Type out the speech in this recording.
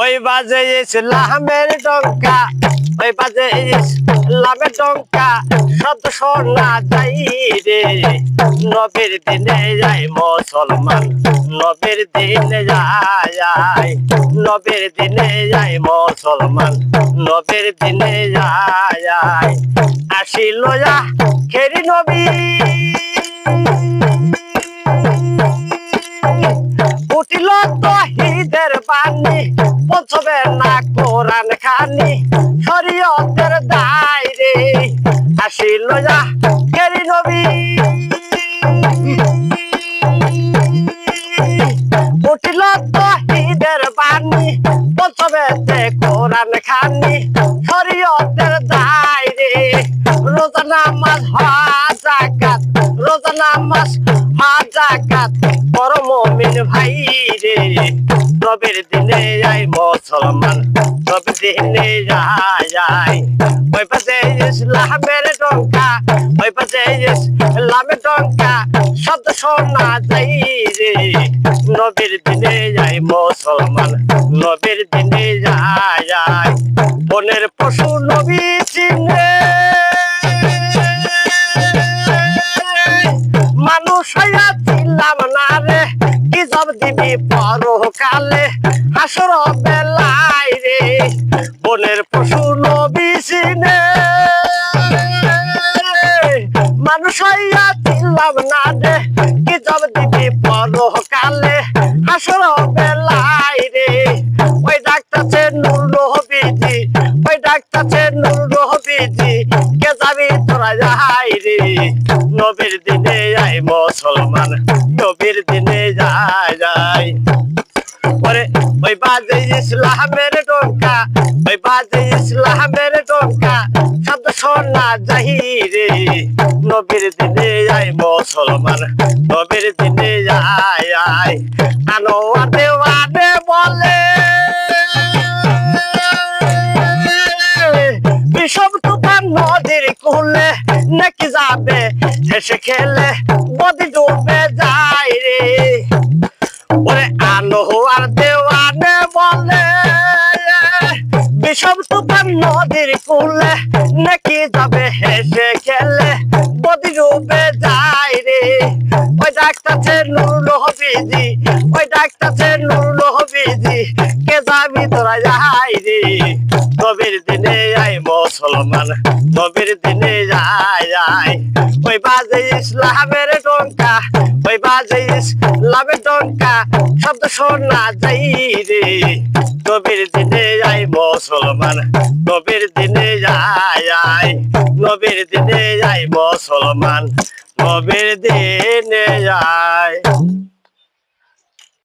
ওই বাজে ইসলামের ডঙ্কা, ওই বাজে ইসলামের ডঙ্কা, শব্দ শোনা যাই রে। নবীর দিনে যায় মুসলমান, নবীর দিনে যায় নবীর দিনে যায় মুসলমান, নবীর দিনে যায় আসিল যা খেরি নবী। উঠিল তহিদের বাণী পৌঁছবে না কোরআন খানি শরীয়তের দায়রে আসিল যা কেরি নবী। উঠিল বাণী তে রোজা নামাজ নবীর দিনে যাই মুসলমান নবীর দিনে যাই ওই পাশে ইসলামের টঙ্কা, ওই পাশে ইসলামের টঙ্কা, শব্দ শোনা যাই রে। নবীর দিনে যাই মুসলমান নবীর দিনে যায় হাসর বেলায় রে, বনের পশু নবী মানুষ হইয়া ছিলাম না রে, কি জব দিবি পরকালে? হাসর বেলায় রে, ওই ডাক্তার নূর রহবিজি, ওই ডাক্তার নূর রহবিজি, কে যাবি তোরা যাই রে। নবীর দিনে আই মুসলমান, নবীর দিনে যায় বাজে ইসলামের ডোকা ওই বাজে ইসলামের ডোকা শব্দ শোনা যাই রে। নবীর দিনে আই মুসলমান, নবীর দিনে যায় আয়। আনোয়ার দেওয়ানে বলে। বিষম তুফান নদীর কুলে নাকি যাবে, হেসে খেলে। বিষম তুফান নদীর কুলে নাকি যাবে হেসে খেলে? নদী ডুবে যায় রে। ওই ডাক্তার নুরুল হবিজি ওই ডাক্তার নুরুল হবিজি কে যাবি তোরা যাই রে। নবীর দিনে আই মুসলমান নবীর দিনে যায় যায় ওই বাজে ইসলামের ডঙ্কা ওই বাজে ইসলামের ডঙ্কা শব্দ শোনা যাই রে। নবীর দিনে মুসলমান নবীর দিনে যাই আই নবীর দিনে যাই মুসলমান নবীর দিনে যায়